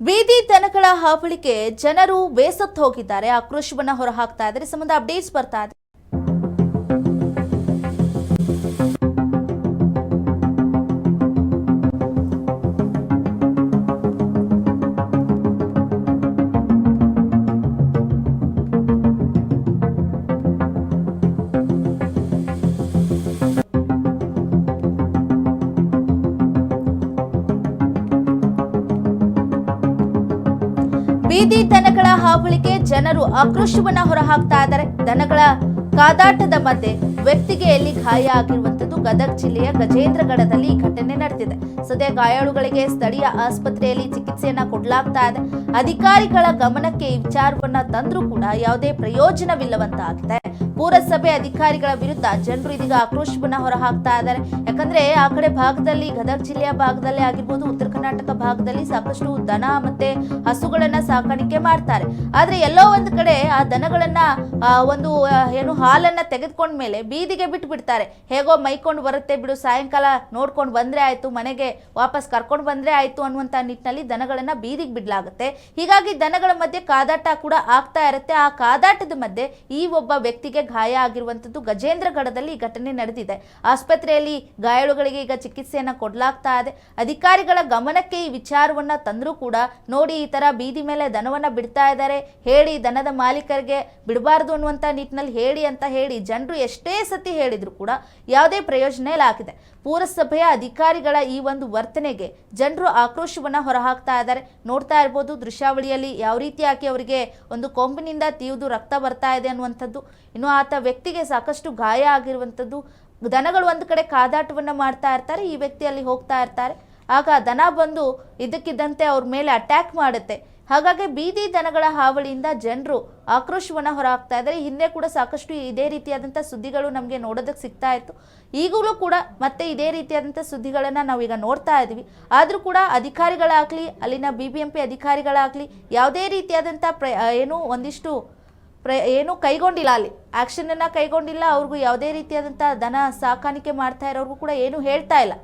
ಬೀದಿ ದನಗಳ ಹಾವಳಿಗೆ ಜನರು ಬೇಸತ್ತು ಹೋಗಿದ್ದಾರೆ. ಆಕ್ರೋಶವನ್ನ ಹೊರಹಾಕ್ತಾ ಇದ್ದಾರೆ. ಸಂಬಂಧ ಅಪ್ಡೇಟ್ಸ್ ಬರ್ತಾ ಇದೆ. ಬೀದಿ ದನಗಳ ಹಾವಳಿಗೆ ಜನರು ಆಕ್ರೋಶವನ್ನ ಹೊರಹಾಕ್ತಾ ಇದ್ದಾರೆ. ದನಗಳ ಕಾದಾಟದ ಮಧ್ಯೆ ವ್ಯಕ್ತಿಗೆ ಎಲ್ಲಿ ಗಾಯ ಆಗಿರುವಂತದ್ದು ಗದಗ ಜಿಲ್ಲೆಯ ಗಜೇಂದ್ರಗಢದಲ್ಲಿ ಈ ಘಟನೆ ನಡೆದಿದೆ. ಸದ್ಯ ಗಾಯಾಳುಗಳಿಗೆ ಸ್ಥಳೀಯ ಆಸ್ಪತ್ರೆಯಲ್ಲಿ ಚಿಕಿತ್ಸೆಯನ್ನ ಕೊಡಲಾಗ್ತಾ ಇದೆ. ಅಧಿಕಾರಿಗಳ ಗಮನಕ್ಕೆ ಈ ವಿಚಾರವನ್ನ ತಂದ್ರೂ ಕೂಡ ಯಾವುದೇ ಪ್ರಯೋಜನವಿಲ್ಲವಂತಾಗಿದೆ. ಪುರಸಭೆ ಅಧಿಕಾರಿಗಳ ವಿರುದ್ಧ ಜನರು ಇದೀಗ ಆಕ್ರೋಶವನ್ನ ಹೊರಹಾಕ್ತಾ ಇದ್ದಾರೆ. ಯಾಕಂದ್ರೆ ಆ ಕಡೆ ಭಾಗದಲ್ಲಿ ಗದಗ ಜಿಲ್ಲೆಯ ಭಾಗದಲ್ಲಿ ಆಗಿರ್ಬೋದು, ಉತ್ತರ ಕರ್ನಾಟಕ ಭಾಗದಲ್ಲಿ ಸಾಕಷ್ಟು ದನ ಮತ್ತೆ ಹಸುಗಳನ್ನ ಸಾಕಾಣಿಕೆ ಮಾಡ್ತಾರೆ. ಆದ್ರೆ ಎಲ್ಲೋ ಒಂದ್ ಕಡೆ ಆ ದನಗಳನ್ನ ಒಂದು ಏನು ಹಾಲನ್ನ ತೆಗೆದುಕೊಂಡ ಮೇಲೆ ಬೀದಿಗೆ ಬಿಟ್ಟು ಬಿಡ್ತಾರೆ ಹೇಗೋ ಮೈಕೊಂಡು ಬರುತ್ತೆ ಬಿಡು, ಸಾಯಂಕಾಲ ನೋಡ್ಕೊಂಡು ಬಂದ್ರೆ ಆಯ್ತು, ಮನೆಗೆ ವಾಪಸ್ ಕರ್ಕೊಂಡು ಬಂದ್ರೆ ಆಯ್ತು ಅನ್ನುವಂತ ನಿಟ್ಟಿನಲ್ಲಿ ದನಗಳನ್ನ ಬೀದಿಗೆ ಬಿಡ್ಲಾಗುತ್ತೆ. ಹೀಗಾಗಿ ದನಗಳ ಮಧ್ಯೆ ಕಾದಾಟ ಕೂಡ ಆಗ್ತಾ ಇರುತ್ತೆ. ಆ ಕಾದಾಟದ ಮಧ್ಯೆ ಈ ಒಬ್ಬ ವ್ಯಕ್ತಿಗೆ ಗಾಯ ಆಗಿರುವಂತದ್ದು ಗಜೇಂದ್ರಗಢದಲ್ಲಿ ಈ ಘಟನೆ ನಡೆದಿದೆ. ಆಸ್ಪತ್ರೆಯಲ್ಲಿ ಗಾಯಾಳುಗಳಿಗೆ ಈಗ ಚಿಕಿತ್ಸೆಯನ್ನ ಕೊಡಲಾಗ್ತಾ ಇದೆ. ಅಧಿಕಾರಿಗಳ ಗಮನಕ್ಕೆ ಈ ವಿಚಾರವನ್ನ ತಂದರೂ ಕೂಡ ನೋಡಿ ಈ ತರ ಬೀದಿ ಮೇಲೆ ದನವನ್ನ ಬಿಡ್ತಾ ಇದ್ದಾರೆ. ಹೇಳಿ ದನದ ಮಾಲೀಕರಿಗೆ ಬಿಡಬಾರ್ದು ಅನ್ನುವಂತ ನಿಟ್ಟಿನಲ್ಲಿ ಹೇಳಿ ಅಂತ ಹೇಳಿ ಜನರು ಎಷ್ಟೇ ಸತಿ ಹೇಳಿದ್ರು ಕೂಡ ಯಾವುದೇ ಪ್ರಯೋಜನ ಇಲ್ಲ ಆಗಿದೆ ಪುರಸಭೆಯ ಅಧಿಕಾರಿಗಳ ಈ ಒಂದು ವರ್ತನೆಗೆ ಜನರು ಆಕ್ರೋಶವನ್ನ ಹೊರಹಾಕ್ತಾ ಇದ್ದಾರೆ. ನೋಡ್ತಾ ಇರ್ಬೋದು ದೃಶ್ಯಾವಳಿಯಲ್ಲಿ ಯಾವ ರೀತಿಯಾಗಿ ಅವರಿಗೆ ಒಂದು ಕೊಂಬಿನಿಂದ ತೀವ್ದು ರಕ್ತ ಬರ್ತಾ ಇದೆ ಅನ್ನುವಂಥದ್ದು. ಇನ್ನು ಆತ ವ್ಯಕ್ತಿಗೆ ಸಾಕಷ್ಟು ಗಾಯ ಆಗಿರುವಂಥದ್ದು, ದನಗಳು ಒಂದು ಕಡೆ ಕಾದಾಟವನ್ನ ಮಾಡ್ತಾ ಇರ್ತಾರೆ, ಈ ವ್ಯಕ್ತಿ ಅಲ್ಲಿ ಹೋಗ್ತಾ ಇರ್ತಾರೆ. ಆಗ ದನ ಬಂದು ಇದಕ್ಕಿದ್ದಂತೆ ಅವ್ರ ಮೇಲೆ ಅಟ್ಯಾಕ್ ಮಾಡುತ್ತೆ. ಹಾಗಾಗಿ ಬೀದಿ ದನಗಳ ಹಾವಳಿಯಿಂದ ಜನರು ಆಕ್ರೋಶವನ್ನ ಹೊರಹಾಕ್ತಾ ಇದ್ದಾರೆ ಹಿಂದೆ ಕೂಡ ಸಾಕಷ್ಟು ಇದೇ ರೀತಿಯಾದಂಥ ಸುದ್ದಿಗಳು ನಮಗೆ ನೋಡೋದಕ್ಕೆ ಸಿಗ್ತಾ ಇತ್ತು. ಈಗಲೂ ಕೂಡ ಮತ್ತೆ ಇದೇ ರೀತಿಯಾದಂಥ ಸುದ್ದಿಗಳನ್ನು ನಾವೀಗ ನೋಡ್ತಾ ಇದ್ದೀವಿ ಆದರೂ ಕೂಡ ಅಧಿಕಾರಿಗಳಾಗಲಿ, ಅಲ್ಲಿನ ಬಿ ಬಿ ಎಂ ಪಿ ಅಧಿಕಾರಿಗಳಾಗಲಿ, ಯಾವುದೇ ರೀತಿಯಾದಂಥ ಪ್ರ ಏನು ಒಂದಿಷ್ಟು ಪ್ರ ಏನು ಕೈಗೊಂಡಿಲ್ಲ ಅಲ್ಲಿ. ಆ್ಯಕ್ಷನನ್ನು ಕೈಗೊಂಡಿಲ್ಲ, ಅವ್ರಿಗೂ ಯಾವುದೇ ರೀತಿಯಾದಂಥ ದನ ಸಾಕಾಣಿಕೆ ಮಾಡ್ತಾ ಇರೋರ್ಗೂ ಕೂಡ ಏನು ಹೇಳ್ತಾ ಇಲ್ಲ.